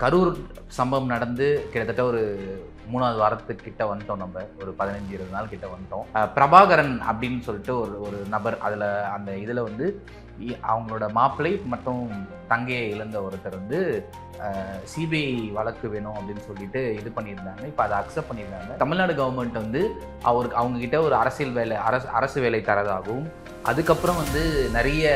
கரூர் சம்பவம் நடந்து கிட்டத்தட்ட ஒரு மூணாவது வாரத்துக்கிட்ட வந்துட்டோம் நம்ம. ஒரு பதினஞ்சு இருபது நாள் கிட்ட வந்துட்டோம். பிரபாகரன் அப்படின்னு சொல்லிட்டு ஒரு ஒரு நபர் அதில் அந்த இதில் வந்து இ- அவங்களோட மாப்பிள்ளை மற்றும் தங்கையை இழந்த ஒருத்தர் வந்து சிபிஐ வழக்கு வேணும் அப்படின்னு சொல்லிட்டு இது பண்ணியிருந்தாங்க. இப்போ அதை அக்செப்ட் பண்ணியிருந்தாங்க தமிழ்நாடு கவர்மெண்ட் வந்து அவருக்கு அவங்க கிட்ட ஒரு அரசியல் வேலை அரசு அரசு வேலை தரதாகவும் அதுக்கப்புறம் வந்து நிறைய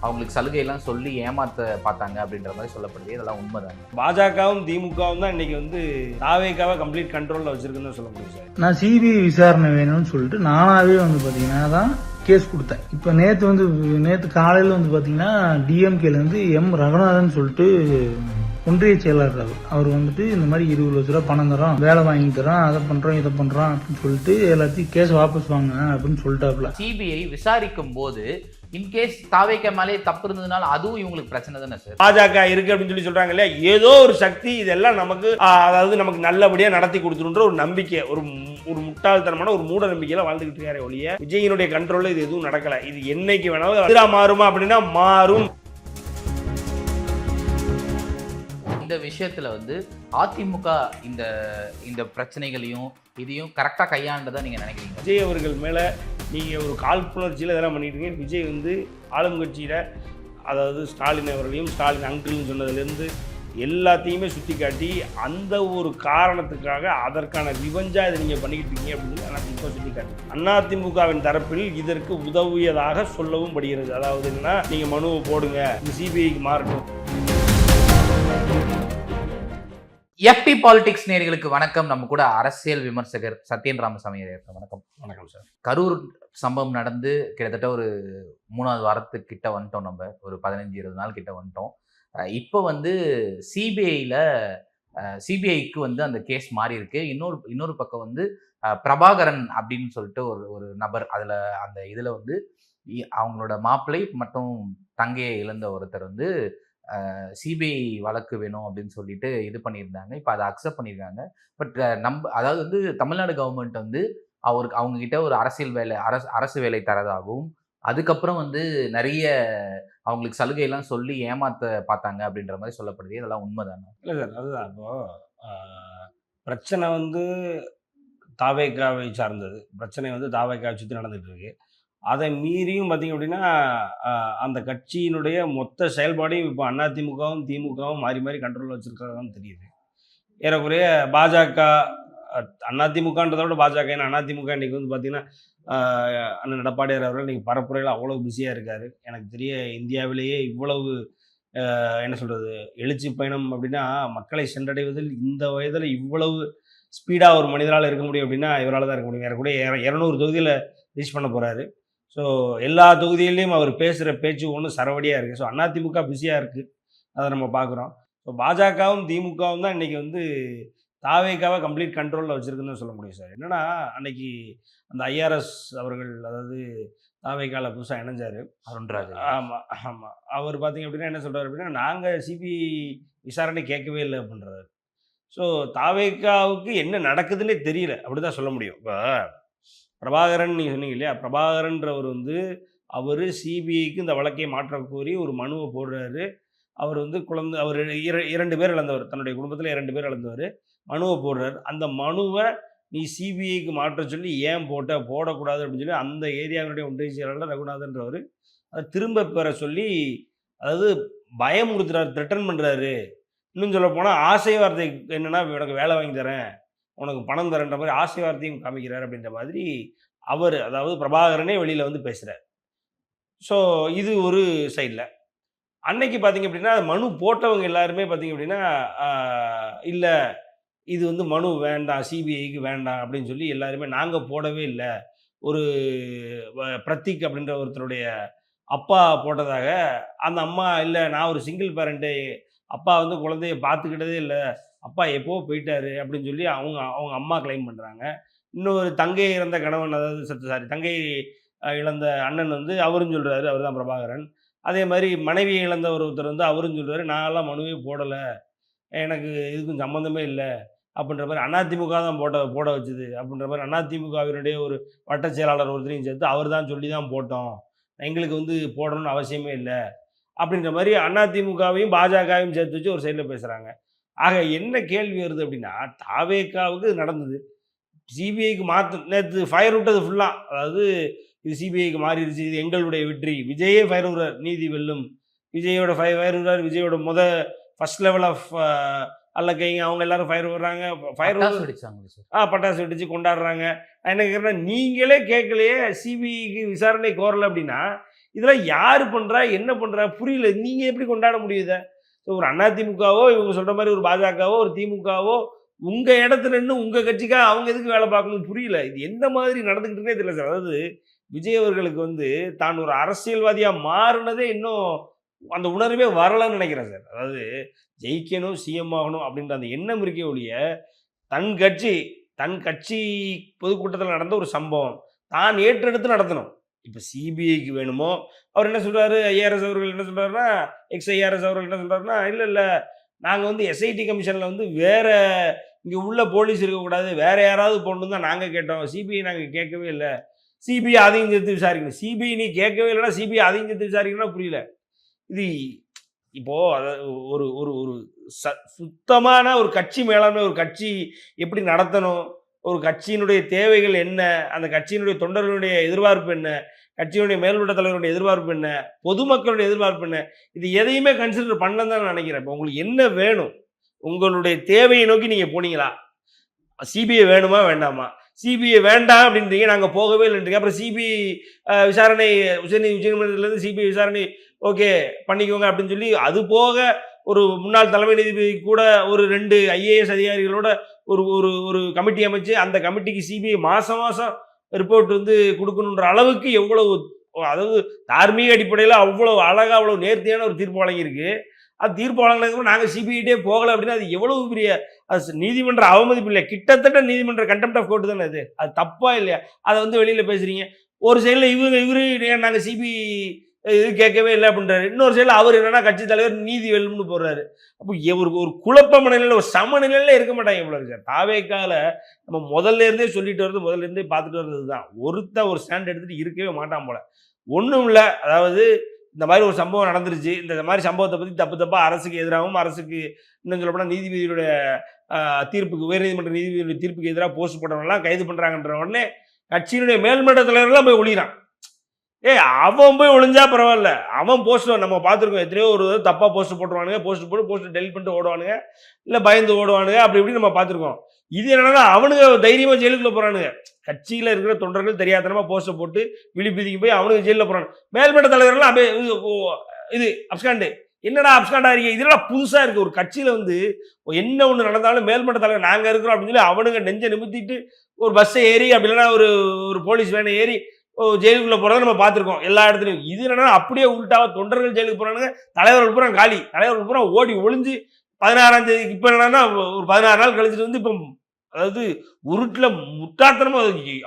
அவங்களுக்கு சலுகையெல்லாம் சொல்லி ஏமாத்த பார்த்தாங்க அப்படின்ற மாதிரி சொல்லப்படுது. இதெல்லாம் உண்மைதாங்க. பாஜகவும் திமுகவும் தான் இன்னைக்கு வந்து தாவேக்காவை கம்ப்ளீட் கண்ட்ரோலில் வச்சிருக்குன்னு சொல்ல முடியும் சார் நான் சிபிஐ விசாரணை வேணும்னு சொல்லிட்டு நானாவே வந்து பாத்தீங்கன்னா தான் கேஸ் கொடுத்தேன். இப்போ நேத்து வந்து நேத்து காலையில வந்து பாத்தீங்கன்னா டிஎம்கேல இருந்து எம் ரகுநாதன் சொல்லிட்டு ஒன்றிய செயலாளர் அவர். அவர் வந்துட்டு இந்த மாதிரி இருபது லட்ச ரூபா பணம் தரோம் வேலை வாங்கி தரோம் அதை பண்றோம் இதை பண்றோம் அப்படின்னு சொல்லிட்டு எல்லாத்தையும் கேஸ் வாபஸ் வாங்க அப்படின்னு சொல்லிட்டாப்ல சிபிஐ விசாரிக்கும் போது இன்கேஸ் தாவைக்க மேலே தப்பு இருந்ததுனால அதுவும் இவங்களுக்கு பிரச்சனை தானே சார் பாஜக இருக்கு அப்படின்னு சொல்லி சொல்றாங்க இல்லையா? ஏதோ ஒரு சக்தி இதெல்லாம் நமக்கு அதாவது நமக்கு நல்லபடியா நடத்தி கொடுத்துருன்ற ஒரு நம்பிக்கை ஒரு ஒரு முட்டாள்தனமான ஒரு மூட நம்பிக்கையில வாழ்ந்துகிட்டு இருக்காரு ஒழிய விஜயினுடைய கண்ட்ரோல்ல இது எதுவும் நடக்கல. இது என்னைக்கு வேணாலும் மாறுமா அப்படின்னா மாறும். இந்த விஷயத்துல வந்து அதிமுக இந்த இந்த பிரச்சனைகளையும் இதையும் கரெக்டா கையாண்டதா நீங்க நினைக்கிறீங்க? விஜய் அவர்கள் மேல நீங்கள் ஒரு காழ்ப்புணர்ச்சியில இதெல்லாம் பண்ணிட்டு இருக்கீங்க விஜய் வந்து ஆளுங்கட்சியில் அதாவது ஸ்டாலின் அவர்களையும் ஸ்டாலின் அங்கிள்னு சொன்னதுலேருந்து எல்லாத்தையுமே சுட்டி காட்டி அந்த ஒரு காரணத்துக்காக அதற்கான விவஞ்சா இதை நீங்கள் பண்ணிக்கிட்டு இருக்கீங்க அப்படின்னு அதிமுக சுட்டி காட்டி அதிமுகவின் தரப்பில் இதற்கு உதவியதாக சொல்லவும் படுகிறது. அதாவது என்னன்னா நீங்கள் மனுவை போடுங்க சிபிஐக்கு மாறட்டும். எஃபி பாலிடிக்ஸ் நேயர்களுக்கு வணக்கம். நம்ம கூட அரசியல் விமர்சகர் சத்யன் ராமசாமி. வணக்கம். வணக்கம் சார். கரூர் சம்பவம் நடந்து கிட்டத்தட்ட ஒரு மூணாவது வாரத்துக்கு கிட்ட வந்துட்டோம் நம்ம. ஒரு பதினஞ்சு இருபது நாள் கிட்ட வந்துட்டோம். இப்போ வந்து சிபிஐயில் சிபிஐக்கு வந்து அந்த கேஸ் மாறி இருக்கு. இன்னொரு இன்னொரு பக்கம் வந்து பிரபாகரன் அப்படின்னு சொல்லிட்டு ஒரு ஒரு நபர் அதில் அந்த இதில் வந்து அவங்களோட மாப்பிள்ளை மற்றும் தங்கையை இழந்த ஒருத்தர் வந்து சிபிஐ வழக்கு வேணும் அப்படின்னு சொல்லிட்டு இது பண்ணியிருந்தாங்க. இப்போ அதை அக்செப்ட் பண்ணியிருக்காங்க. பட் நம்ம அதாவது வந்து தமிழ்நாடு கவர்மெண்ட் வந்து அவருக்கு அவங்க கிட்ட ஒரு அரசியல் வேலை அரசு அரசு வேலை தரதாகவும் அதுக்கப்புறம் வந்து நிறைய அவங்களுக்கு சலுகையெல்லாம் சொல்லி ஏமாத்த பார்த்தாங்க அப்படின்ற மாதிரி சொல்லப்படுது. இதெல்லாம் உண்மைதானே? இல்லை சார் அதுதான். இப்போ பிரச்சனை வந்து தாவேக்காவை சார்ந்தது. பிரச்சனை வந்து தாவேக்காவை சுற்றி நடந்துட்டு இருக்கு. அதை மீறியும் பார்த்தீங்க அப்படின்னா அந்த கட்சியினுடைய மொத்த செயல்பாடையும் இப்போ அதிமுகவும் திமுகவும் மாறி மாறி கண்ட்ரோலில் வச்சிருக்கிறதான் தெரியுது. ஏறக்குறைய பாஜக அஹ், அதிமுகன்றதை விட பாஜக ஏன்னா அதிமுக இன்னைக்கு வந்து பார்த்தீங்கன்னா அண்ணன் எடப்பாடியார் அவர்கள் இன்றைக்கி பரப்புரையில் அவ்வளோ பிஸியாக இருக்கார். எனக்கு தெரிய இந்தியாவிலேயே இவ்வளவு என்ன சொல்கிறது எழுச்சி பயணம் அப்படின்னா மக்களை சென்றடைவதில் இந்த வயதில் இவ்வளவு ஸ்பீடாக ஒரு மனிதரால் இருக்க முடியும் அப்படின்னா இவரால் தான் இருக்க முடியும். ஏறக்கூடிய இரநூறு தொகுதியில் ரீச் பண்ண போகிறாரு ஸோ எல்லா தொகுதியிலையும் அவர் பேசுகிற பேச்சு ஒன்றும் சரவடியாக இருக்குது ஸோ அதிமுக பிஸியாக இருக்குது அதை நம்ம பார்க்குறோம் ஸோ பாஜகவும் திமுகவும் தான் இன்றைக்கி வந்து தாவேக்காவை கம்ப்ளீட் கண்ட்ரோலில் வச்சுருக்குன்னு சொல்ல முடியும் சார் என்னன்னா அன்னைக்கு அந்த ஐஆர்எஸ் அவர்கள் அதாவது தாவேக்காவில் புதுசாக இணைஞ்சார். அருண்ராஜ் ஆமாம் ஆமாம் அவர் பார்த்தீங்க அப்படின்னா என்ன சொல்றாரு அப்படின்னா நாங்கள் சிபிஐ விசாரணை கேட்கவே இல்லை அப்படின்றாரு. ஸோ தாவேக்காவுக்கு என்ன நடக்குதுன்னே தெரியல. அப்படி தான் சொல்ல முடியும். இப்போ பிரபாகரன் நீங்கள் சொன்னீங்க இல்லையா? பிரபாகரன்றவர் வந்து அவர் சிபிஐக்கு இந்த வழக்கை மாற்ற கோரி ஒரு மனுவை போடுறாரு. அவர் வந்து குழந்தை அவர் இர- இரண்டு பேர் இழந்தவர். தன்னுடைய குடும்பத்தில் இரண்டு பேர் இழந்தவர். மனுவை போடுறாரு. அந்த மனுவை நீ சிபிஐக்கு மாற்ற சொல்லி ஏன் போட்ட? போடக்கூடாது அப்படின்னு சொல்லி அந்த ஏரியாவினுடைய ஒன்றிய செயலாளர் ரகுநாதன்றவர் அதை திரும்ப பெற சொல்லி அதாவது பயமுறுத்துறாரு த்ரெட்டன் பண்ணுறாரு இன்னும் சொல்ல போனால் ஆசை வார்த்தை என்னென்னா உனக்கு வேலை வாங்கி தரேன். உனக்கு பணம் தரேன்ற மாதிரி ஆசீர்வார்த்தையும் காமிக்கிறார் அப்படின்ற மாதிரி அவர் அதாவது பிரபாகரனே வெளியில் வந்து பேசுகிறார் ஸோ இது ஒரு சைடில் அன்னைக்கு பார்த்தீங்க அப்படின்னா மனு போட்டவங்க எல்லாருமே பார்த்தீங்க அப்படின்னா இல்லை இது வந்து மனு வேண்டாம் சிபிஐக்கு வேண்டாம் அப்படின்னு சொல்லி எல்லாருமே நாங்கள் போடவே இல்லை. ஒரு பிரத்திக் அப்படின்ற ஒருத்தருடைய அப்பா போட்டதாக அந்த அம்மா இல்லை நான் ஒரு சிங்கிள் பேரண்ட்டு அப்பா வந்து குழந்தைய பார்த்துக்கிட்டதே இல்லை. அப்பா எப்போ போயிட்டாரு அப்படின்னு சொல்லி அவங்க அவங்க அம்மா கிளைம் பண்ணுறாங்க இன்னொரு தங்கை இறந்த கணவன் அதாவது சத்து சாரி தங்கை இழந்த அண்ணன் வந்து அவரும் சொல்கிறாரு அவர் தான் பிரபாகரன். அதே மாதிரி மனைவியை இழந்த ஒருத்தர் வந்து அவரும் சொல்கிறாரு நான்லாம் மனுவே போடலை. எனக்கு இதுக்கும் சம்மந்தமே இல்லை. அப்படின்ற மாதிரி அதிமுக தான் போட்ட போட வச்சுது. அப்படின்ற மாதிரி அதிமுகவினுடைய ஒரு வட்ட செயலாளர் ஒருத்தரையும் சேர்த்து அவர் தான் சொல்லி தான் போட்டோம். எங்களுக்கு வந்து போடணும்னு அவசியமே இல்லை. அப்படின்ற மாதிரி அதிமுகவையும் பாஜகவையும் சேர்த்து வச்சு ஒரு சைடில் பேசுகிறாங்க ஆக என்ன கேள்வி வருது அப்படின்னா தாவேக்காவுக்கு நடந்தது. சிபிஐக்கு மாற்று நேற்று ஃபயர் விட்டது ஃபுல்லாக அதாவது இது சிபிஐக்கு மாறிடுச்சு இது எங்களுடைய வெற்றி. விஜயே ஃபயர் விடுறார் நீதி வெல்லும். விஜயோட ஃபயர் ஃபயர் விடுறார் விஜயோட முத ஃபர்ஸ்ட் லெவல் ஆஃப் அல்லக்கைங்க அவங்க எல்லாரும் ஃபயர் விடுறாங்க. ஃபயர் சார் ஆ பட்டாசு வெடிச்சு கொண்டாடுறாங்க. என்ன கேட்குறேன் நீங்களே கேட்கலையே சிபிஐக்கு விசாரணை கோரல அப்படின்னா இதெல்லாம் யார் பண்ணுறா என்ன பண்ணுறா புரியல. நீங்கள் எப்படி கொண்டாட முடியுத ஒரு அதிமுகவோ இவங்க சொல்கிற மாதிரி ஒரு பாஜகவோ ஒரு திமுகவோ உங்கள் இடத்துல நின்று உங்கள் கட்சிக்காக அவங்க எதுக்கு வேலை பார்க்கணும்னு புரியல. இது எந்த மாதிரி நடந்துக்கிட்டுனே தெரியல சார். அதாவது விஜய் அவர்களுக்கு வந்து தான் ஒரு அரசியல்வாதியாக மாறினதே இன்னும் அந்த உணர்வே வரலன்னு நினைக்கிறேன் சார். அதாவது ஜெயிக்கணும் சிஎம் ஆகணும் அப்படின்ற அந்த எண்ணம் இருக்கே ஒழிய தன் கட்சி தன் கட்சி பொதுக்கூட்டத்தில் நடந்த ஒரு சம்பவம் தான் ஏற்றெடுத்து நடத்தணும். இப்போ சிபிஐக்கு வேணுமோ அவர் என்ன சொல்கிறாரு ஐஆர்எஸ் அவர்கள் என்ன சொல்கிறாருன்னா எக்ஸ் ஐஆர்எஸ் அவர்கள் என்ன சொல்கிறாருன்னா இல்லை இல்லை நாங்கள் வந்து எஸ்ஐடி கமிஷனில் வந்து வேறு இங்கே உள்ள போலீஸ் இருக்கக்கூடாது. வேறு யாராவது போடணும் தான் நாங்கள் கேட்டோம். சிபிஐ நாங்கள் கேட்கவே இல்லை. சிபிஐ அதையும் சேர்த்து விசாரிக்கணும். சிபிஐ நீ கேட்கவே இல்லைன்னா சிபிஐ அதையும் சேர்த்து விசாரிக்கணும்னா புரியல. இது இப்போது அதாவது ஒரு ஒரு ஒரு ச சுத்தமான ஒரு கட்சி மேலாண்மை ஒரு கட்சி எப்படி நடத்தணும்? ஒரு கட்சியினுடைய தேவைகள் என்ன? அந்த கட்சியினுடைய தொண்டர்களுடைய எதிர்பார்ப்பு என்ன? கட்சியினுடைய மேல்மட்ட தலைவருடைய எதிர்பார்ப்பு என்ன? பொதுமக்களுடைய எதிர்பார்ப்பு என்ன? இது எதையுமே கன்சிடர் பண்ணலன்னு தான் நான் நினைக்கிறேன். இப்போ உங்களுக்கு என்ன வேணும்? உங்களுடைய தேவையை நோக்கி நீங்கள் போனீங்களா? சிபிஐ வேணுமா வேண்டாமா? சிபிஐ வேண்டாம் அப்படின்றீங்க நாங்கள் போகவே இல்லைன்றீங்க. அப்புறம் சிபிஐ விசாரணை உச்சநீ உச்சநீதிமன்றத்துலேருந்து சிபிஐ விசாரணை ஓகே பண்ணிக்கோங்க அப்படின்னு சொல்லி அது போக ஒரு முன்னாள் தலைமை நீதிபதி கூட ஒரு ரெண்டு ஐஏஎஸ் அதிகாரிகளோட ஒரு ஒரு ஒரு கமிட்டி அமைச்சு அந்த கமிட்டிக்கு சிபிஐ மாதம் மாதம் ரிப்போர்ட் வந்து கொடுக்கணுன்ற அளவுக்கு எவ்வளவு அதாவது தார்மீக அடிப்படையில் அவ்வளோ அழகாக அவ்வளோ நேர்த்தியான ஒரு தீர்ப்பு வழங்கியிருக்கு. அது தீர்ப்பு வழங்கினதுக்கு நாங்கள் சிபிஐட்டே போகலை அப்படின்னா அது எவ்வளவு பெரிய அது நீதிமன்ற அவமதிப்பு இல்லை. கிட்டத்தட்ட நீதிமன்ற கண்டெம்ட் ஆஃப் கோர்ட்டு தானே அது. அது தப்பா இல்லையா? அதை வந்து வெளியில் பேசுறீங்க. ஒரு சைடில் இவங்க இவரு நாங்கள் சிபிஐ இது கேட்கவே இல்லை அப்படின்றாரு. இன்னொரு சைடில் அவர் என்னன்னா கட்சி தலைவர் நீதி வெல்லும்னு போடுறாரு. அப்போ ஒரு ஒரு குழப்ப நிலையில் ஒரு சமநிலையில் இருக்க மாட்டாங்க இவ்வளோ சார் தாவேக்கால நம்ம முதல்ல இருந்தே சொல்லிட்டு வர்றது முதல்ல இருந்தே பார்த்துட்டு வர்றது தான் ஒருத்த ஒரு ஸ்டாண்ட் எடுத்துகிட்டு இருக்கவே மாட்டான் போல. ஒன்றும் இல்லை. அதாவது இந்த மாதிரி ஒரு சம்பவம் நடந்துருச்சு. இந்த மாதிரி சம்பவத்தை பற்றி தப்பு தப்பாக அரசுக்கு எதிராகவும் அரசுக்கு இன்னும் சொல்லப்போனால் நீதிபதியுடைய தீர்ப்புக்கு உயர்நீதிமன்ற நீதிபதியுடைய தீர்ப்புக்கு எதிராக போஸ்ட் போட்டவங்கலாம் கைது பண்ணுறாங்கன்ற உடனே கட்சியினுடைய மேல்மட்ட தலைவர்கள்லாம் போய் ஒழிகிறான் ஏய் அவன் போய் ஒளிஞ்சா பரவாயில்ல. அவன் போஸ்ட் நம்ம பார்த்துருக்கோம் எத்தனையோ ஒரு தப்பாக போஸ்ட் போட்டுருவானுங்க போஸ்ட் போட்டு போஸ்ட் டெலிட் பண்ணிட்டு ஓடுவானுங்க இல்லை பயந்து ஓடுவானுங்க அப்படி இப்படி நம்ம பார்த்துருக்கோம். இது என்னன்னா அவனுங்க தைரியமாக ஜெயிலுக்குள்ள போகிறானுங்க கட்சியில் இருக்கிற தொண்டர்கள் தெரியாதனமாக போஸ்ட்டை போட்டு விழிப்புதிக்கு போய் அவனுக்கு ஜெயிலில் போறாங்க. மேல்மட்ட தலைவர்கள் அப்படியே இது, அப்ஸ்காண்டு. என்னடா அப்ஸ்காண்டா இருக்கீங்க? இதெல்லாம் புதுசாக இருக்குது ஒரு கட்சியில் வந்து என்ன ஒன்று நடந்தாலும் மேல்மட்ட தலைவர் நாங்கள் இருக்கிறோம் அப்படின்னு சொல்லி அவனுங்க நெஞ்சை நிமித்திட்டு ஒரு பஸ்ஸை ஏறி அப்படி இல்லைன்னா ஒரு ஒரு போலீஸ் வேனை ஏறி ஜெயிலுக்குள்ள போகிறத நம்ம பார்த்துருக்கோம். எல்லா இடத்துலையும். இது என்னன்னா அப்படியே உள்டாவா தொண்டர்கள் ஜெயிலுக்கு போறானுங்க. தலைவர்கள் பூரா காலி. தலைவர்கள் பூரா ஓடி ஒளிஞ்சு பதினாறாம் தேதி இப்போ என்னன்னா ஒரு பதினாறு நாள் கழிச்சிட்டு வந்து இப்போ அதாவது உருட்டில் முட்டாத்தனமா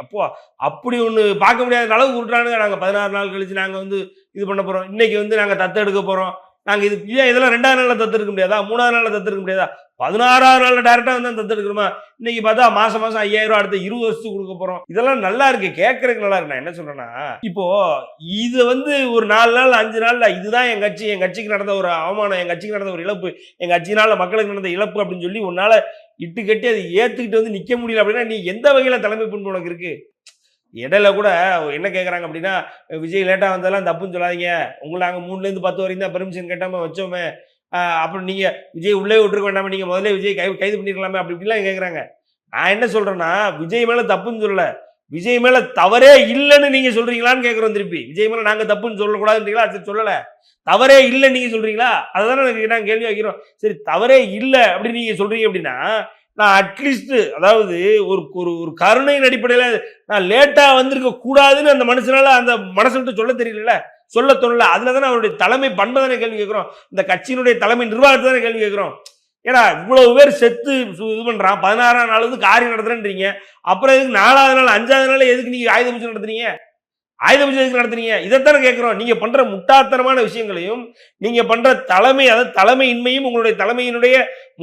அப்போ அப்படி ஒன்று பார்க்க முடியாத அளவுக்கு உருட்டானுங்க நாங்கள் பதினாறு நாள் கழிச்சு நாங்கள் வந்து இது பண்ண போகிறோம் இன்னைக்கு வந்து நாங்கள் தத்தெடுக்க போகிறோம் நாங்கள் இது ஏன் இதெல்லாம் ரெண்டாவது நாளில் தத்தெடுக்க முடியாதா? மூணாவது நாளில் தத்தெடுக்க முடியாதா? பதினாறாவது நாளில் டேரெக்டாக வந்து தத்தெடுக்கணுமா இன்னைக்கு பார்த்தா மாதம் மாதம் ஐயாயிரம் ரூபா அடுத்த இருபது வருஷத்துக்கு கொடுக்க போகிறோம் இதெல்லாம் நல்லா இருக்கு. கேட்கறதுக்கு நல்லா இருக்கு. நான் என்ன சொல்கிறேன்னா இப்போ இது வந்து ஒரு நாலு நாள் அஞ்சு நாளில் இதுதான் என் கட்சி. என் கட்சிக்கு நடந்த ஒரு அவமானம் என் கட்சிக்கு நடந்த ஒரு இழப்பு என் கட்சினால் மக்களுக்கு நடந்த இழப்பு அப்படின்னு சொல்லி உன்னால் இட்டு கட்டி அதை ஏற்றுக்கிட்டு வந்து நிற்க முடியல அப்படின்னா நீ எந்த வகையில் தலைமை பண்பு உனக்கு இருக்குது இடையில கூட என்ன கேட்குறாங்க அப்படின்னா விஜய் லேட்டாக வந்ததெல்லாம் தப்புன்னு சொல்லாதீங்க. உங்களை நாங்கள் மூணுலேருந்து பத்து வரைக்கும் தான் பெர்மிஷன் கேட்டாமல் வச்சோமே. அப்புறம் நீங்கள் விஜய் உள்ளே விட்டுருக்க வேண்டாமல் நீங்கள் முதல்ல விஜய் கை கைது பண்ணிருக்கலாமே. அப்படி இப்படிலாம் கேட்குறாங்க நான் என்ன சொல்கிறேன்னா விஜய் மேலே தப்புன்னு சொல்லலை. விஜய் மேலே தவறே இல்லைன்னு நீங்கள் சொல்கிறீங்களான்னு கேட்குறோம் திருப்பி. விஜய் மேலே நாங்கள் தப்புன்னு சொல்லக்கூடாதுன்றீங்களா? அது சொல்லலை. தவறே இல்லைன்னு நீங்கள் சொல்கிறீங்களா அதுதானே எனக்கு நாங்கள் கேள்வி வைக்கிறோம். சரி தவறே இல்லை அப்படின்னு நீங்கள் சொல்கிறீங்க அப்படின்னா நான் அட்லீஸ்ட் அதாவது ஒரு ஒரு ஒரு கருணையின் அடிப்படையில் நான் லேட்டாக வந்திருக்க கூடாதுன்னு அந்த மனுஷனால அந்த மனசு விட்டு சொல்ல தெரியல சொல்ல தோணல. அதில் தானே அவருடைய தலைமை பண்பை தானே கேள்வி கேட்குறோம். இந்த கட்சியினுடைய தலைமை நிர்வாகத்தை தானே கேள்வி கேட்குறோம். ஏன்னா இவ்வளவு பேர் செத்து இது பண்ணுறான் பதினாறாம் நாள் வந்து காரியம் நடத்துறேன்றீங்க. அப்புறம் எதுக்கு நாலாவது நாள் அஞ்சாவது நாள் எதுக்கு நீங்கள் ஆயுத பூஜை நடத்துறீங்க? ஆயுத பூஜை எதுக்கு நடத்துறீங்க இதைத்தானே கேட்குறோம். நீங்கள் பண்ணுற முட்டாத்தனமான விஷயங்களையும் நீங்கள் பண்ணுற தலைமை அதாவது தலைமையின்மையும் உங்களுடைய தலைமையினுடைய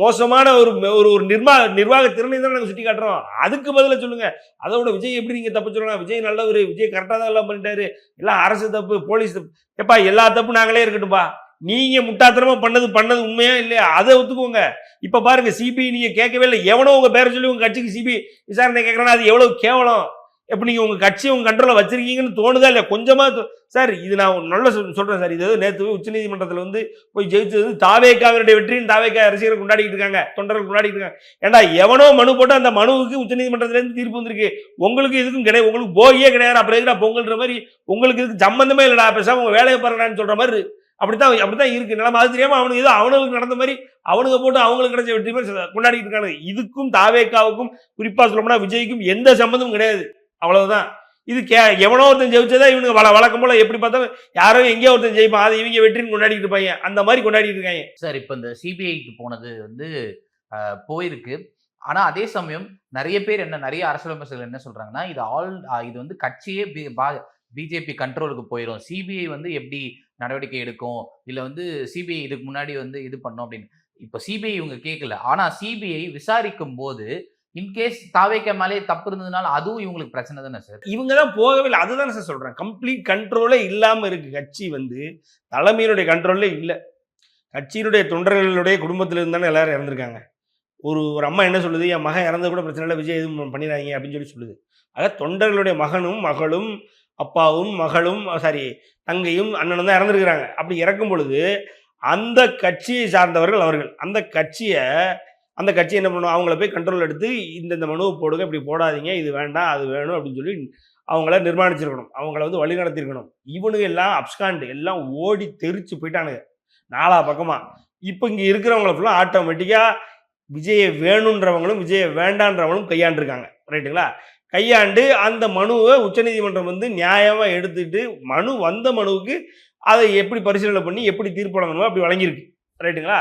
மோசமான ஒரு ஒரு ஒரு நிர்வாக நிர்வாக திறனை தான் நாங்கள் சுட்டி காட்டுறோம் அதுக்கு பதிலாக சொல்லுங்கள் அதோட விஜய் எப்படி நீங்கள் தப்பு சொல்லலாம்? விஜய் நல்லவர் விஜய் கரெக்டாக தான் எல்லாம் பண்ணிட்டாரு. எல்லாம் அரசு தப்பு போலீஸ் தப்பு. ஏப்பா எல்லா தப்பு நாங்களே இருக்கட்டும்ப்பா நீங்க முட்டாத்தனமா பண்ணது பண்ணது உண்மையா இல்லையா? அதை ஒத்துக்கோங்க. இப்ப பாருங்க சிபிஐ நீங்க கேட்கவே இல்லை. எவனோ உங்க பேரை சொல்லி உங்க கட்சிக்கு சிபிஐ விசாரணை கேட்கறானா அது எவ்வளவு கேவலம். எப்ப நீங்கள் உங்கள் கட்சியை உங்கள் கண்ட்ரோலில் வச்சுருக்கீங்கன்னு தோணுதா இல்லை கொஞ்சமாக சார் இது நான் நல்ல சொல்கிறேன் சார். இது நேற்று உச்சநீதிமன்றத்தில் வந்து போய் ஜெயிச்சது வந்து தாவேக்காவினுடைய வெற்றின்னு தாவேக்கா ரசிகர்கள் கொண்டாடிட்டு இருக்காங்க. தொண்டர்கள் கொண்டாடிட்டு இருக்காங்க. ஏன்டா எவனோ மனு போட்டு அந்த மனுவுக்கு உச்சநீதிமன்றத்துலேருந்து தீர்ப்பு வந்திருக்கு. உங்களுக்கு இதுக்கும் கிடையாது உங்களுக்கு போகியே கிடையாது. அப்புறம் எதுனா பொங்கல்ன்ற மாதிரி உங்களுக்கு இதுக்கு சம்மந்தமே இல்லைடா. பேசாமல் உங்கள் வேலையை பாருங்கடான்னு சொல்கிற மாதிரி அப்படித்தான் அப்படித்தான் இருக்கு. நிலம அது தெரியாமல் அவனுக்கு ஏதோ அவனுக்கு நடந்த மாதிரி அவனுங்க போட்டு அவங்களுக்கு கிடைச்ச வெற்றி மாதிரி கொண்டாடிட்டு இருக்காங்க இதுக்கும் தாவேக்காவுக்கும் குறிப்பாக சொல்லணும்னா விஜய்க்கும் எந்த சம்பந்தமும் கிடையாது. அவ்வளவுதான். இது கே எவனோ ஒருத்தன் ஜெயிச்சதா இவனுக்கு வள வழக்கம் போல எப்படி பார்த்தாலும் யாரோ எங்கேயோ ஒருத்தன் ஜெயிப்பான். அதை இவங்க வெற்றின்னு கொண்டாடிட்டு இருப்பாங்க. அந்த மாதிரி கொண்டாடிட்டு இருக்காங்க. சார் இப்போ இந்த சிபிஐக்கு போனது வந்து போயிருக்கு. ஆனால் அதே சமயம் நிறைய பேர் என்ன நிறைய அரசியல் விமர்சகர்கள் என்ன சொல்றாங்கன்னா இது ஆல் இது வந்து கட்சியே பிஜேபி கண்ட்ரோலுக்கு போயிடும் சிபிஐ வந்து எப்படி நடவடிக்கை எடுக்கும்? இல்லை வந்து சிபிஐ இதுக்கு முன்னாடி வந்து இது பண்ணும் அப்படின்னு. இப்போ சிபிஐ இவங்க கேட்கல ஆனால் சிபிஐ விசாரிக்கும் போது இன்கேஸ் தாவேக்க மேலே தப்பு இருந்ததுனால அதுவும் இவங்களுக்கு பிரச்சனை தானே சார் இவங்க தான் போகவே இல்லை. அதுதான் சார் சொல்கிறேன் கம்ப்ளீட் கண்ட்ரோலே இல்லாமல் இருக்கு. கட்சி வந்து தலைமையினுடைய கண்ட்ரோலே இல்லை. கட்சியினுடைய தொண்டர்களுடைய குடும்பத்தில் இருந்தானே எல்லாரும் இறந்துருக்காங்க. ஒரு ஒரு அம்மா என்ன சொல்லுது? என் மகன் இறந்தது கூட பிரச்சனை இல்லை. விஜய் எதுவும் பண்ணிடாதீங்க அப்படின்னு சொல்லி சொல்லுது. ஆக தொண்டர்களுடைய மகனும் மகளும் அப்பாவும் மகளும் சாரி தங்கையும் அண்ணனும் தான் இறந்துருக்கிறாங்க. அப்படி இறக்கும் பொழுது அந்த கட்சியை சார்ந்தவர்கள் அவர்கள். அந்த கட்சியை அந்த கட்சி என்ன பண்ணும்? அவங்கள போய் கண்ட்ரோல் எடுத்து இந்த இந்த மனுவை போடுங்க இப்படி போடாதீங்க இது வேண்டாம் அது வேணும் அப்படின்னு சொல்லி அவங்கள நிர்மாணிச்சிருக்கணும். அவங்கள வந்து வழி நடத்திருக்கணும் இவனுங்க எல்லாம் அப்ஸ்காண்டு எல்லாம் ஓடி தெரிச்சு போயிட்டானுங்க. நாலா பக்கமாக இப்போ இங்கே இருக்கிறவங்கள ஃபுல்லாக ஆட்டோமேட்டிக்காக விஜயை வேணுன்றவங்களும் விஜயை வேண்டான்றவங்களும் கையாண்டிருக்காங்க. ரைட்டுங்களா கையாண்டு அந்த மனுவை உச்சநீதிமன்றம் வந்து நியாயமாக எடுத்துட்டு மனு வந்த மனுவுக்கு அதை எப்படி பரிசீலனை பண்ணி எப்படி தீர்ப்பு வழங்கணுமோ அப்படி வழங்கியிருக்கு. ரைட்டுங்களா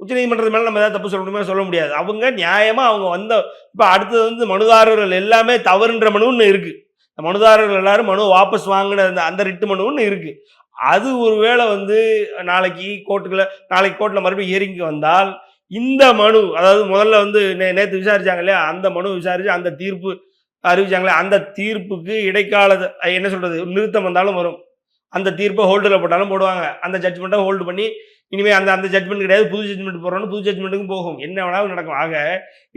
உச்சநீதிமன்றத்து மேலே நம்ம ஏதாவது தப்பு சொல்ல முடியுமா சொல்ல முடியாது. அவங்க நியாயமாக அவங்க வந்த இப்போ அடுத்தது வந்து மனுதாரர்கள் எல்லாமே தவறுன்ற மனுன்னு இருக்குது இந்த மனுதாரர்கள் எல்லாரும் மனு வாபஸ் வாங்கின அந்த அந்த ரிட்டு மனுன்னு இருக்குது அது ஒருவேளை வந்து நாளைக்கு கோர்ட்டுக்குள்ள நாளைக்கு கோர்ட்டில் மறுபடியும் ஹியரிங்க்கு வந்தால் இந்த மனு அதாவது முதல்ல வந்து நே நேற்று விசாரிச்சாங்க இல்லையா? அந்த மனு விசாரித்து அந்த தீர்ப்பு அறிவிச்சாங்களே அந்த தீர்ப்புக்கு இடைக்கால என்ன சொல்கிறது நிறுத்தம் வந்தாலும் வரும். அந்த தீர்ப்பை ஹோல்டில் போட்டாலும் போடுவாங்க. அந்த ஜட்ஜ்மெண்ட்டை ஹோல்டு பண்ணி இனிமேல் அந்த அந்த ஜட்மெண்ட் கிடையாது. புது ஜட்மெண்ட் போடுறோன்னு புது ஜட்மெண்ட்டுக்கும் போகும். என்ன வேணாலும் நடக்கும். ஆக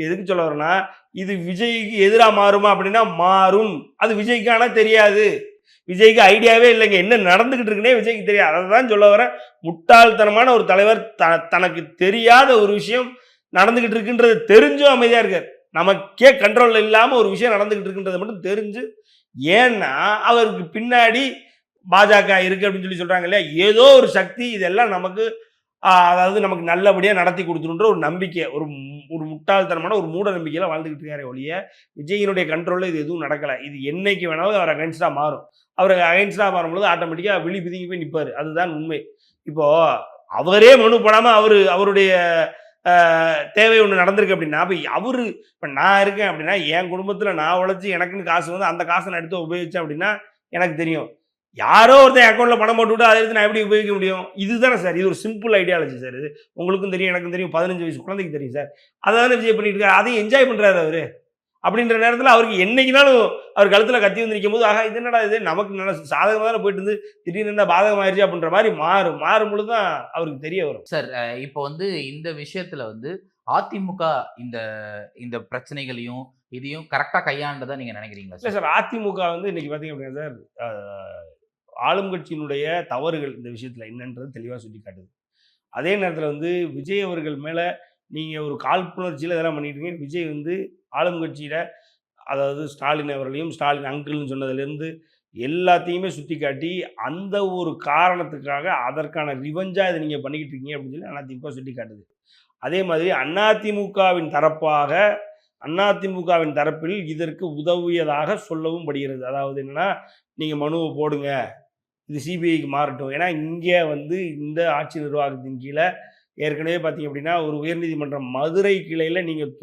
எதுக்கு சொல்ல வரேன்னா இது விஜய்க்கு எதிராக மாறுமா அப்படின்னா மாறும். அது விஜய்க்கு ஆனால் தெரியாது. விஜய்க்கு ஐடியாவே இல்லைங்க. என்ன நடந்துகிட்டு இருக்குன்னே விஜய்க்கு தெரியாது. அதை தான் சொல்ல வரேன் முட்டாள்தனமான ஒரு தலைவர் த தனக்கு தெரியாத ஒரு விஷயம் நடந்துகிட்டு இருக்குன்றது தெரிஞ்சும் அமைதியாக இருக்கார். நமக்கே கண்ட்ரோல் இல்லாமல் ஒரு விஷயம் நடந்துகிட்டு இருக்குன்றதை மட்டும் தெரிஞ்சு ஏன்னா அவருக்கு பின்னாடி பாஜக இருக்கு அப்படின்னு சொல்லி சொல்றாங்க இல்லையா? ஏதோ ஒரு சக்தி இதெல்லாம் நமக்கு அதாவது நமக்கு நல்லபடியாக நடத்தி கொடுத்துருன்ற ஒரு நம்பிக்கை ஒரு ஒரு முட்டாள்தனமான ஒரு மூட நம்பிக்கையில் வாழ்ந்துகிட்டு இருக்காரு ஒழிய விஜயினுடைய கண்ட்ரோலில் இது எதுவும் நடக்கலை. இது என்னைக்கு வேணாலும் அவர் அகைன்ஸ்டாக மாறும். அவர் அகைன்ஸ்டாக மாறும்பொழுது ஆட்டோமேட்டிக்காக விழி பிதுங்கி போய் நிற்பார் அதுதான் உண்மை. இப்போது அவரே மனு போடாமல் அவர் அவருடைய தேவை ஒன்று நடந்திருக்கு அப்படின்னா அப்போ அவர் இப்போ நான் இருக்கேன் அப்படின்னா என் குடும்பத்தில் நான் உழைச்சி எனக்குன்னு காசு வந்து அந்த காசை நான் எடுத்து உபயோகிச்சேன் அப்படின்னா எனக்கு தெரியும். யாரோ ஒருத்தன் அக்கௌண்ட்ல பணம் போட்டு விட்டு அதை எடுத்து நான் எப்படி உபயோகிக்க முடியும்? இதுதானே சார் இது ஒரு சிம்பிள் ஐடியாலஜி சார் இது உங்களுக்கும் தெரியும் எனக்கும் தெரியும். பதினஞ்சு வயசு குழந்தைக்கு தெரியும் சார் அதை தானே விஜய் பண்ணிட்டு இருக்காரு. அதையும் என்ஜாய் பண்றாரு அவரு. அப்படின்ற நேரத்தில் அவருக்கு என்னைக்குனாலும் அவர் கழுத்துல கத்தி வந்து நிற்கும் போது ஆகா இது என்னடா இது? நமக்கு நல்ல சாதகமாக தானே போயிட்டு இருந்து திடீர்னு என்ன பாதகமாயிருச்சு? அப்படின்ற மாதிரி மாறும். மாறும் பொழுது தான் அவருக்கு தெரிய வரும். சார் இப்போ வந்து இந்த விஷயத்துல வந்து அதிமுக இந்த இந்த பிரச்சனைகளையும் இதையும் கரெக்டா கையாண்டதா நீங்க நினைக்கிறீங்களா இல்லை சார் சார் அதிமுக வந்து இன்னைக்கு பார்த்தீங்க அப்படின்னா சார் ஆளும் கட்சியினுடைய தவறுகள் இந்த விஷயத்தில் என்னன்றது தெளிவாக சுட்டி காட்டுது அதே நேரத்தில் வந்து விஜய் அவர்கள் மேலே நீங்கள் ஒரு காழ்ப்புணர்ச்சியில் இதெல்லாம் பண்ணிட்டு இருக்கீங்க விஜய் வந்து ஆளும் கட்சியில் அதாவது ஸ்டாலின் அவர்களையும் ஸ்டாலின் அங்கிள்னு சொன்னதுலேருந்து எல்லாத்தையுமே சுட்டி காட்டி அந்த ஒரு காரணத்துக்காக அதற்கான ரிவெஞ்சாக இதை நீங்கள் பண்ணிக்கிட்டு இருக்கீங்க அப்படின்னு சொல்லி அதிமுக சுட்டி காட்டுது அதே மாதிரி அதிமுகவின் தரப்பாக அதிமுகவின் தரப்பில் இதற்கு உதவியதாக சொல்லவும் படுகிறது. அதாவது என்னன்னா நீங்கள் மனுவை போடுங்க இது சிபிஐக்கு மாறட்டும். ஏன்னா இங்கே வந்து இந்த ஆட்சி நிர்வாகத்தின் கீழே ஏற்கனவே பார்த்தீங்க அப்படின்னா ஒரு உயர்நீதிமன்றம் மதுரை கிளையில் நீங்கள்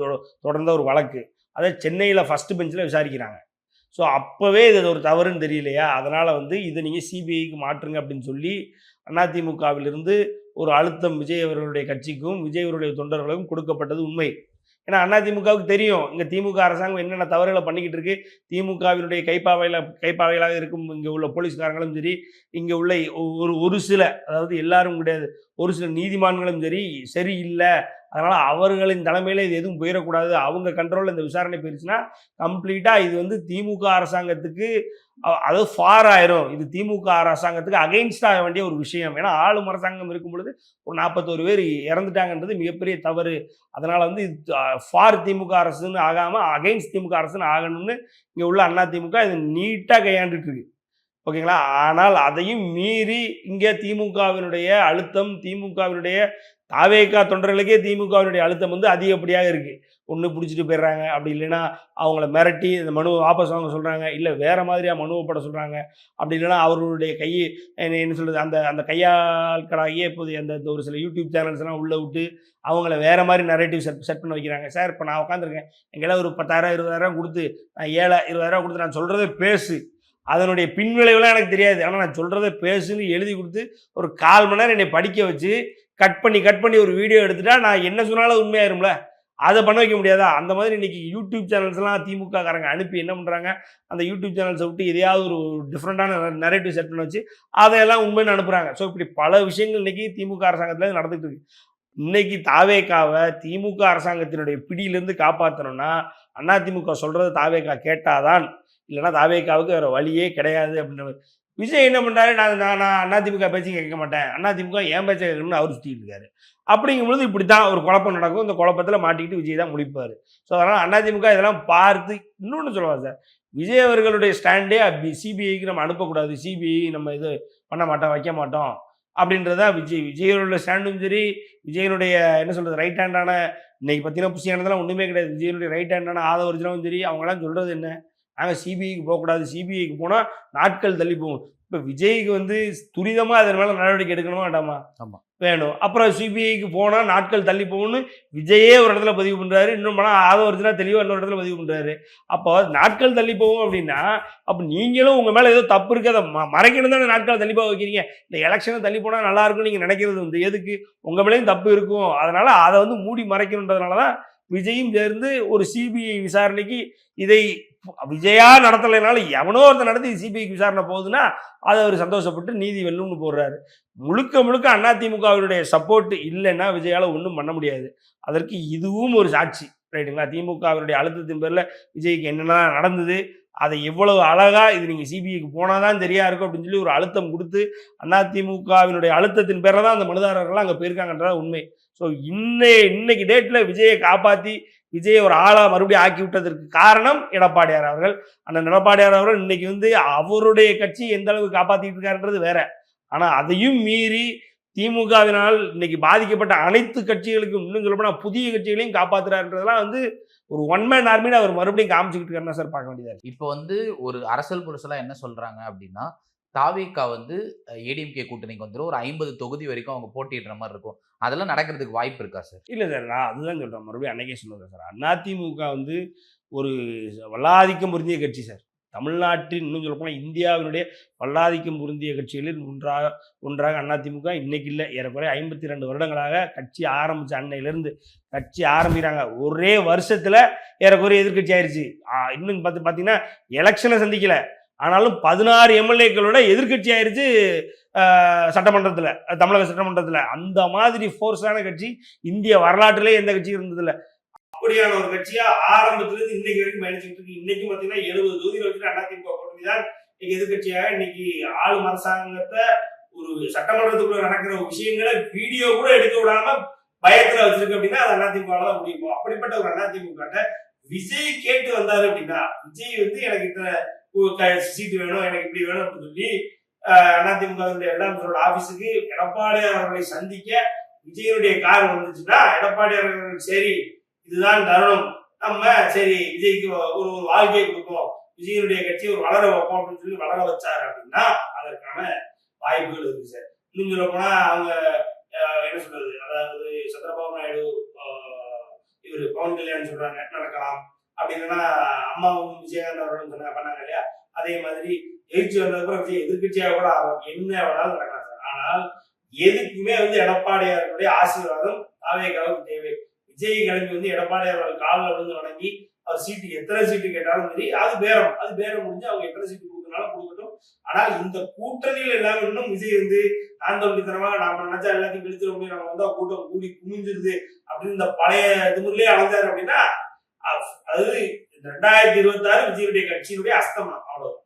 தொடர்ந்த ஒரு வழக்கு. அதை சென்னையில் ஃபஸ்ட்டு பெஞ்சில் விசாரிக்கிறாங்க. ஸோ அப்போவே இது ஒரு தவறுன்னு தெரியலையா? அதனால் வந்து இதை நீங்கள் சிபிஐக்கு மாற்றுங்க அப்படின்னு சொல்லி அதிமுகவிலிருந்து ஒரு அழுத்தம் விஜய் அவர்களுடைய கட்சிக்கும் விஜய் அவருடைய தொண்டர்களுக்கும் கொடுக்கப்பட்டது உண்மை. ஏன்னா அதிமுகவுக்கு தெரியும். இங்கே திமுக அரசாங்கம் என்னென்ன தவறுகளை பண்ணிக்கிட்டு இருக்கு. திமுகவினுடைய கைப்பாவையில் கைப்பாவைகளாக இருக்கும் இங்கே உள்ள போலீஸ்காரங்களும் சரி இங்கே உள்ள ஒரு ஒரு சில அதாவது எல்லாரும் கிடையாது ஒரு சில நீதிமான்களும் சரி சரியில்லை. அதனால் அவர்களின் தலைமையில் இது எதுவும் போயிடக்கூடாது. அவங்க கண்ட்ரோலில் இந்த விசாரணை போயிருச்சுன்னா கம்ப்ளீட்டாக இது வந்து திமுக அரசாங்கத்துக்கு அதாவது ஃபார் ஆயிரும். இது திமுக அரசாங்கத்துக்கு அகெயின்ஸ்டாக வேண்டிய ஒரு விஷயம். ஏன்னா ஆளும் அரசாங்கம் இருக்கும் பொழுது ஒரு நாற்பத்தோரு பேர் இறந்துட்டாங்கன்றது மிகப்பெரிய தவறு. அதனால் வந்து இது ஃபார் திமுக அரசுன்னு ஆகாமல் அகெயின்ஸ்ட் திமுக அரசுன்னு ஆகணும்னு இங்கே உள்ள அண்ணா திமுக இது நீட்டாக கையாண்டுட்டு இருக்கு ஓகேங்களா? ஆனால் அதையும் மீறி இங்கே திமுகவினுடைய அழுத்தம் திமுகவினுடைய தாவேக்கா தொண்டர்களுக்கே திமுகவினுடைய அழுத்தம் வந்து அதிகப்படியாக இருக்கு. ஒன்று பிடிச்சிட்டு போயிடுறாங்க. அப்படி இல்லைன்னா அவங்கள மிரட்டி இந்த மனுவை வாபஸ் வாங்க சொல்கிறாங்க இல்லை வேறு மாதிரியாக மனுவை போட சொல்கிறாங்க அப்படி இல்லைன்னா அவர்களுடைய கை என்ன என்ன அந்த அந்த கையாட்களாகியே இப்போது அந்த ஒரு சில யூடியூப் சேனல்ஸ்லாம் உள்ளே விட்டு அவங்கள வேற மாதிரி நரேட்டிவ் செட் செட் பண்ண வைக்கிறாங்க. சார் இப்போ நான் உட்காந்துருக்கேன் எங்கெல்லாம் ஒரு பத்தாயிரம் இருபதாயிரம் கொடுத்து நான் ஏழை இருபதாயிரம் கொடுத்து நான் சொல்கிறத பேசு. அதனுடைய பின்விளைவுலாம் எனக்கு தெரியாது. ஆனால் நான் சொல்கிறத பேசுன்னு எழுதி கொடுத்து ஒரு கால் மணி நேரம் என்னை படிக்க வச்சு கட் பண்ணி கட் பண்ணி ஒரு வீடியோ எடுத்துட்டா நான் என்ன சொன்னாலும் உண்மையாயிரும்ல? அதை பண்ண வைக்க முடியாதா? அந்த மாதிரி இன்னைக்கு யூடியூப் சேனல்ஸ்லாம் திமுக காரங்க அனுப்பி என்ன பண்ணுறாங்க அந்த யூடியூப் சேனல்ஸை விட்டு எதையாவது ஒரு டிஃப்ரெண்ட்டான நரேட்டிவ் செட் பண்ணி வச்சு அதையெல்லாம் உண்மைன்னு அனுப்புகிறாங்க ஸோ இப்படி பல விஷயங்கள் இன்னைக்கு திமுக அரசாங்கத்தில் நடந்துட்டு இருக்கு. இன்னைக்கு தாவேக்காவை திமுக அரசாங்கத்தினுடைய பிடியிலேருந்து காப்பாற்றணும்னா அதிமுக சொல்கிறத தாவேக்கா கேட்டாதான் இல்லைன்னா தாவேக்காவுக்கு வேறு வழியே கிடையாது அப்படின்னு விஜய் என்ன பண்ணுறாரு நான் நான் நான் அதிமுக பேச்சு கேட்க மாட்டேன். அதிமுக ஏன் பேச்சை கேட்கணும்னு அவர் சுற்றிட்டு இருக்காரு. அப்படிங்கும்போது இப்படி தான் ஒரு குழப்பம் நடக்கும். இந்த குழப்பத்தில் மாட்டிக்கிட்டு விஜய் தான் முடிப்பார். ஸோ அதனால் அதிமுக இதெல்லாம் பார்த்து இன்னொன்று சொல்லுவார் சார்? விஜய் அவர்களுடைய ஸ்டாண்டே அப்படி சிபிஐக்கு நம்ம அனுப்பக்கூடாது. சிபிஐ நம்ம இது பண்ண மாட்டோம் வைக்க மாட்டோம் அப்படின்றது தான் விஜய். விஜயனுடைய ஸ்டாண்டும் சரி விஜயனுடைய என்ன சொல்கிறது ரைட் ஹேண்டான இன்னைக்கு பார்த்தீங்கன்னா புசியானதெல்லாம் ஒன்றுமே கிடையாது. விஜயனுடைய ரைட் ஹேண்டான ஆதவர்ஜனும் சரி அவங்களாம் சொல்கிறது என்ன? நாங்கள் சிபிஐக்கு போகக்கூடாது சிபிஐக்கு போனால் நாட்கள் தள்ளி போகும். இப்போ விஜய்க்கு வந்து துரிதமாக அதன் மேலே நடவடிக்கை எடுக்கணுமா வேண்டாமா? ஆமா. வேணும். அப்புறம் சிபிஐக்கு போனால் நாட்கள் தள்ளி போகும்னு விஜயே ஒரு இடத்துல பதிவு பண்ணுறாரு இன்னும் போனால் ஆதவர்ஜனா தெளிவாக இன்னொரு இடத்துல பதிவு பண்ணுறாரு அப்போ நாட்கள் தள்ளி போகும் அப்படின்னா அப்போ நீங்களும் உங்கள் மேலே ஏதோ தப்பு இருக்கு அதை ம- மறைக்கணும் தானே நாட்கள் தள்ளி போக வைக்கிறீங்க. இந்த எலெக்ஷனை தள்ளி போனால் நல்லா இருக்கும்னு நீங்கள் நினைக்கிறது வந்து எதுக்கு? உங்கள் மேலேயும் தப்பு இருக்கும். அதனால அதை வந்து மூடி மறைக்கணுன்றதுனால தான் விஜயும் சேர்ந்து ஒரு சிபிஐ விசாரணைக்கு இதை விஜயா நடத்தலைனாலும் எவனோ ஒருத்தர் நடத்தி சிபிஐக்கு விசாரணை போகுதுன்னா அதை அவர் சந்தோஷப்பட்டு நீதி வெல்லும்னு போடுறாரு. முழுக்க முழுக்க அதிமுகவினுடைய சப்போர்ட் இல்லைன்னா விஜயால ஒன்றும் பண்ண முடியாது. அதற்கு இதுவும் ஒரு சாட்சி. ரைட்டுங்களா? திமுகவினுடைய அழுத்தத்தின் பேரில் விஜய்க்கு என்னென்ன நடந்தது அதை எவ்வளவு அழகாக இது நீங்கள் சிபிஐக்கு போனால் தான் சரியா இருக்கும் அப்படின்னு சொல்லி ஒரு அழுத்தம் கொடுத்து அதிமுகவினுடைய அழுத்தத்தின் பேரில் தான் அந்த மனுதாரர்கள்லாம் அங்கே போயிருக்காங்கன்றத உண்மை. ஸோ இன்னை இன்னைக்கு டேட்டில் விஜயை காப்பாற்றி விஜயை ஒரு ஆளாக மறுபடியும் ஆக்கி விட்டதற்கு காரணம் எடப்பாடியார் அவர்கள். அந்த எடப்பாடியார் அவர்கள் இன்னைக்கு வந்து அவருடைய கட்சி எந்த அளவுக்கு காப்பாற்றிட்டு இருக்காருன்றது வேற. ஆனால் அதையும் மீறி திமுகவினால் இன்னைக்கு பாதிக்கப்பட்ட அனைத்து கட்சிகளுக்கும் இன்னும் சொல்லப்போனா புதிய கட்சிகளையும் காப்பாற்றுறாருன்றதெல்லாம் வந்து ஒரு ஒன் மேன் ஆர்மின்னு அவர் மறுபடியும் காமிச்சுக்கிட்டு இருக்காருன்னா சார் பார்க்க வேண்டியதாக இப்போ வந்து ஒரு அரசியல் புருஷெல்லாம் என்ன சொல்கிறாங்க அப்படின்னா தாவேக்கா வந்து ஏடிஎம்கே கூட்டணிக்கு வந்துடும் ஒரு ஐம்பது தொகுதி வரைக்கும் அவங்க போட்டிடுற மாதிரி இருக்கும். அதெல்லாம் நடக்கிறதுக்கு வாய்ப்பு இருக்கா சார்? இல்லை சார். நான் அதுதான் சொல்கிறேன் மறுபடியும் அன்னைக்கே சொன்னது சார். அதிமுக வந்து ஒரு வல்லாதிக்கம் பொருந்திய கட்சி சார். தமிழ்நாட்டின் இன்னும் சொல்லப்போனால் இந்தியாவினுடைய வல்லாதிக்கம் பொருந்திய கட்சிகளில் ஒன்றாக ஒன்றாக அதிமுக இன்னைக்கு இல்லை. ஏறக்குறைய ஐம்பத்தி ரெண்டு வருடங்களாக கட்சி ஆரம்பித்த அன்னையிலேருந்து கட்சி ஆரம்பிக்கிறாங்க. ஒரே வருஷத்தில் ஏறக்குறைய எதிர்கட்சி ஆயிடுச்சு இன்னும் பார்த்து பார்த்தீங்கன்னா எலெக்ஷனை சந்திக்கலை. ஆனாலும் பதினாறு எம்எல்ஏக்களோட எதிர்கட்சி ஆயிடுச்சு சட்டமன்றத்தில் தமிழக சட்டமன்றத்தில். அந்த மாதிரி ஃபோர்ஸான கட்சி இந்திய வரலாற்றிலே எந்த கட்சியும் இருந்ததில்ல. அப்படியான ஒரு கட்சியா ஆரம்பத்திலிருந்து இன்னைக்கு வரைக்கும் பயணிச்சுட்டு இருக்கு. இன்னைக்கு பாத்தீங்கன்னா எழுபது தொகுதியில் வச்சுட்டு அதிமுக கூட்டணி தான் இன்னைக்கு எதிர்கட்சியாக இன்னைக்கு ஆளும் அரசாங்கத்தை ஒரு சட்டமன்றத்துக்குள்ள நடக்கிற விஷயங்களை வீடியோ கூட எடுக்க விடாம பயத்துல வச்சிருக்கு அப்படின்னா அது அதிமுக தான் முடியும். அப்படிப்பட்ட ஒரு அதிமுக விஜய் கேட்டு வந்தாரு அப்படின்னா விஜய் வந்து எனக்கு இத்தனை சீட்டு வேணும் எனக்கு இப்படி வேணும் அப்படின்னு சொல்லி அதிமுகவினுடைய முதலமைச்சரோட ஆபீஸுக்கு எடப்பாடியார் அவர்களை சந்திக்க விஜயனுடைய கார் வந்துச்சுன்னா எடப்பாடியார் அவர்கள் சரி இதுதான் தருணம். நம்ம சரி விஜய்க்கு ஒரு ஒரு வாழ்க்கையை கொடுப்போம். விஜயனுடைய கட்சி ஒரு வளர வைப்போம் அப்படின்னு சொல்லி வளர வச்சாரு அப்படின்னா அதற்கான வாய்ப்புகள் இருக்கு சார். இன்னும் சொல்ல போனா அவங்க என்ன சொல்றது? அதாவது சந்திரபாபு நாயுடு இவர் பவன் கல்யாணம் சொல்றாங்க நடக்கலாம். அப்படின்னா அம்மாவும் விஜயகாந்த் அவர்களும் சொன்னாங்க பண்ணாங்க இல்லையா? அதே மாதிரி எழுச்சி வந்ததுக்கப்புறம் விஜய் எதிர்கட்சியாக கூட ஆகும் என்ன வேணாலும் நடக்கலாம் சார். ஆனால் எதுக்குமே வந்து எடப்பாடியாருடைய ஆசீர்வாதம் தாவேக்காவுக்கு தேவை. விஜய் கிளம்பி வந்து எடப்பாடியார் அவர்கள் காலில் விழுந்து வணங்கி அவர் சீட்டு எத்தனை சீட்டு கேட்டாலும் சரி அது பேரம். அது பேரம் முடிஞ்சு அவங்க எத்தனை சீட்டு கொடுக்கறனாலும் கொடுக்கட்டும். ஆனால் இந்த கூட்டணியில் எல்லாரும் இன்னும் விஜய் வந்து ஆந்தோலித்தனமாக நாம நினைச்சா எல்லாத்தையும் பிடிச்சிட முடியும். நம்ம வந்தா கூட்டம் கூடி குமிஞ்சிருது. அப்படின்னு இந்த பழைய இது முறையிலேயே அலைஞ்சாரு அப்படின்னா அது அதாவது ரெண்டாயிரத்தி இருபத்தி ஆறு விஜயனுடைய கட்சியினுடைய அஸ்தமனம் அவ்வளவு